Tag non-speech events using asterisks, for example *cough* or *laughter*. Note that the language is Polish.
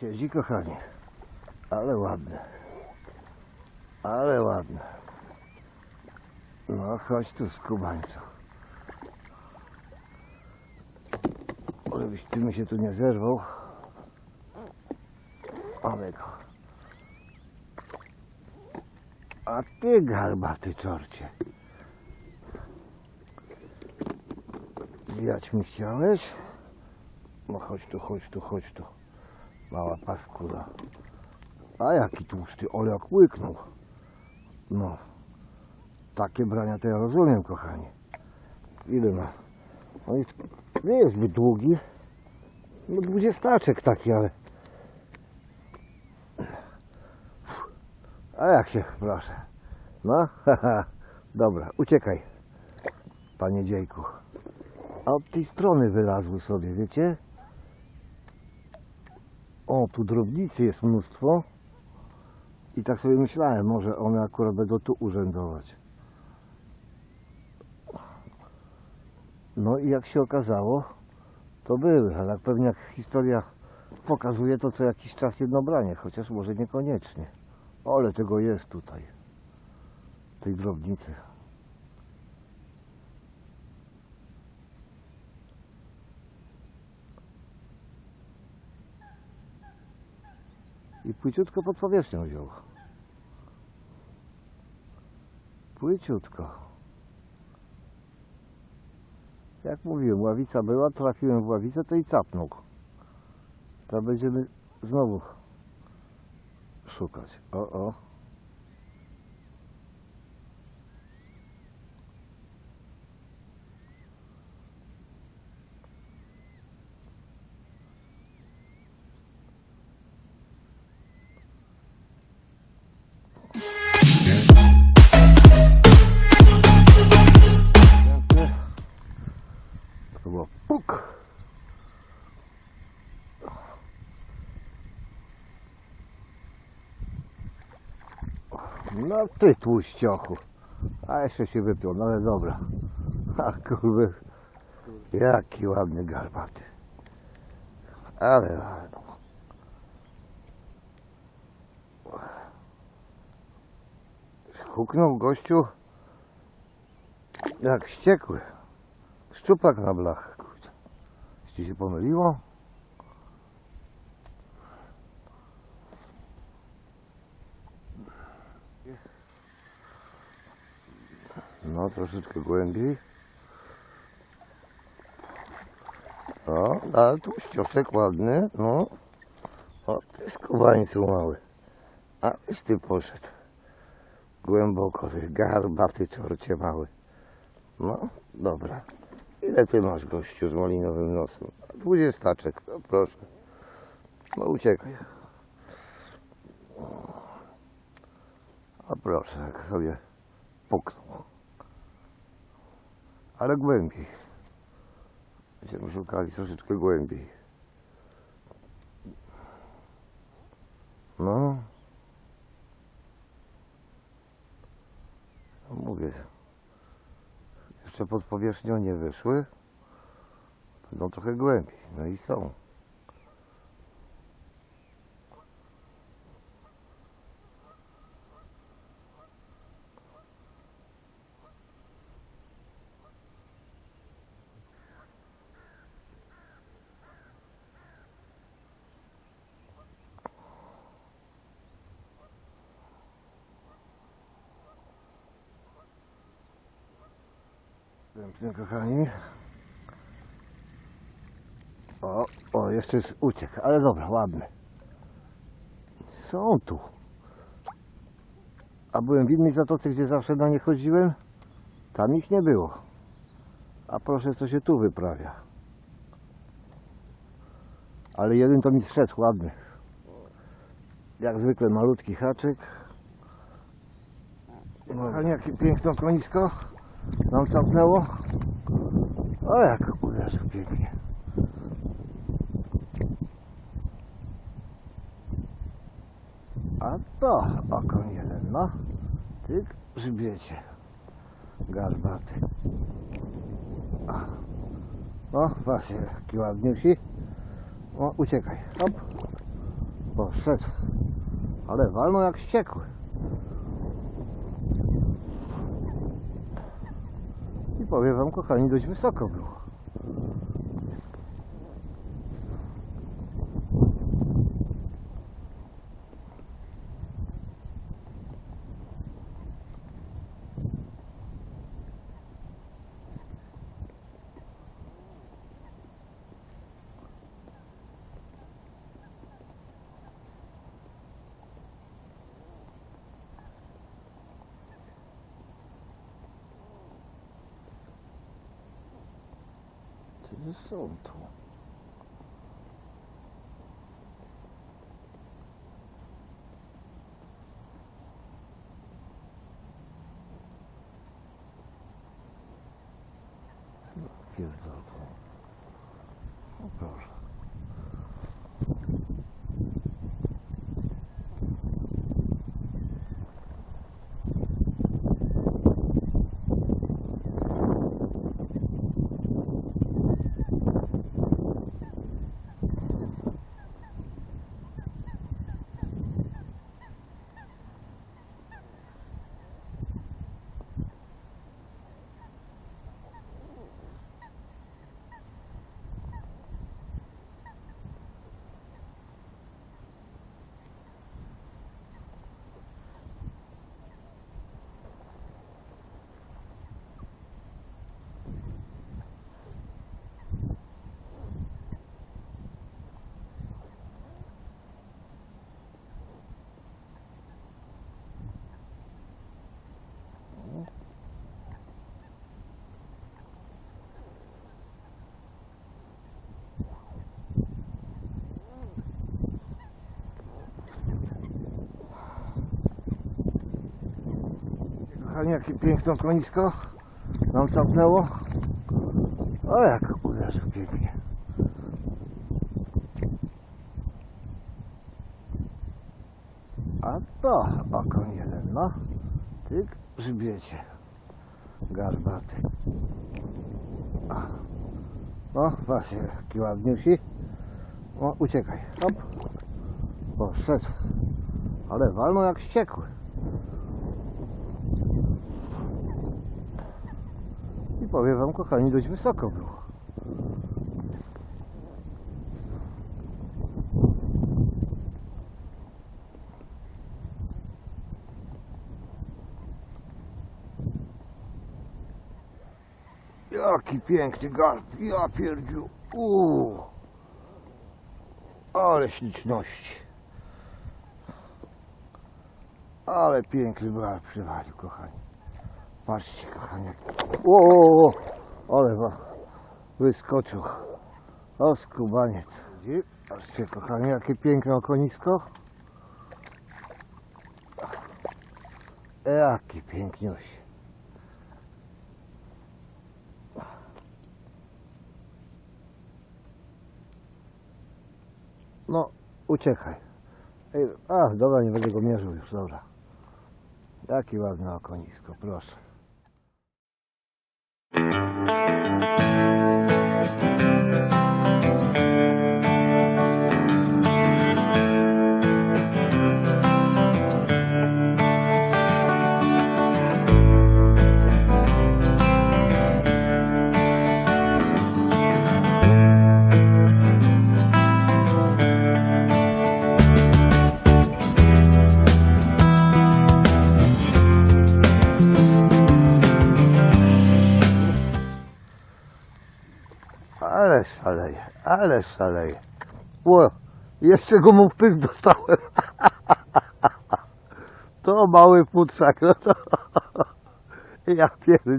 Siedzi kochanie. Ale ładne. Ale ładne. No chodź tu skubańcu. Żebyś ty mi się tu nie zerwał. Mamy go. A ty garbaty czorcie. Zwijać mi chciałeś? No chodź tu, chodź tu, chodź tu. Mała paskuda. A jaki tłusty, ale jak łyknął. No. Takie brania to ja rozumiem, kochanie. Ile ma? No jest, nie jest zbyt długi. No dwudziestaczek taki, ale... A jak się, proszę. No, haha. Dobra, uciekaj. Panie dziejku. A od tej strony wylazły sobie, wiecie? O, tu drobnicy jest mnóstwo. I tak sobie myślałem, może one akurat będą tu urzędować. No i jak się okazało, to były, ale pewnie jak historia pokazuje, to co jakiś czas jedno branie, chociaż może niekoniecznie. Ale tego jest tutaj, tej drobnicy. I płyciutko pod powierzchnią wziął. Płyciutko. Jak mówiłem, ławica była, trafiłem w ławicę, to i capnął. To będziemy znowu szukać. O, o. No ty tłuściochu. A jeszcze się wypiął, no ale dobra. A kurwy. Jaki ładny garbaty. Ale ładny. Huknął gościu jak wściekły. Szczupak na blach. Kurde. Ci się pomyliło? No, troszeczkę głębiej. O, ale tu ściosek ładny, no. O, ty skubańcu mały. A, już ty poszedł. Głęboko, ty garbaty czorcie mały. No, dobra. Ile ty masz gościu z malinowym nosem? Dwudziestaczek, no proszę. No uciekaj. A proszę, jak sobie puknął. Ale głębiej. Będziemy szukali troszeczkę głębiej. No. No Mówię. Jeszcze pod powierzchnią nie wyszły. Będą trochę głębiej. No i są. Pięknie, kochani. O, o, jeszcze jest uciek, ale dobra, ładny. Są tu. A byłem w innej zatoce, gdzie zawsze na nie chodziłem. Tam ich nie było. A proszę, co się tu wyprawia. Ale jeden to mi zszedł, ładny. Jak zwykle malutki haczyk. No, Kochani, jakie piękne konisko nam capnęło. O, jak uderzył pięknie. A to okoń jeden, no. Ty grzbiecie. Garbaty. O, właśnie, jaki ładniejszy. O, uciekaj. Hop. Poszedł. Ale walno jak ściekły. Powiem wam, kochani, dość wysoko było. Gdzie są tu? Pierdolę. O proszę. Kochani, jakie piękne konisko nam capnęło. O, jak uderzył pięknie. A to okon jeden, no. Tyk, grzybiecie. Garbaty. No, właśnie, jaki ładniejszy. O, uciekaj. Hop. Poszedł. Ale walno jak ściekły. I powiem wam, kochani, dość wysoko było. Jaki piękny garb, ja pierdziu. Uuu. Ale śliczności. Ale piękny garb przywalił, kochani. Patrzcie, kochani. O, o, o, ale wyskoczył. O, skubaniec. Patrzcie, kochani, jakie piękne okonisko. Jaki piękniuś. No, uciekaj. Ej, a, dobra, nie będę go mierzył już, dobra. Jaki ładne okonisko, proszę. Ale szaleje, ale szaleje. Ło, jeszcze go mu w pysk dostałem. *laughs* To mały futrzak. no to- *laughs* Ja pierdzie.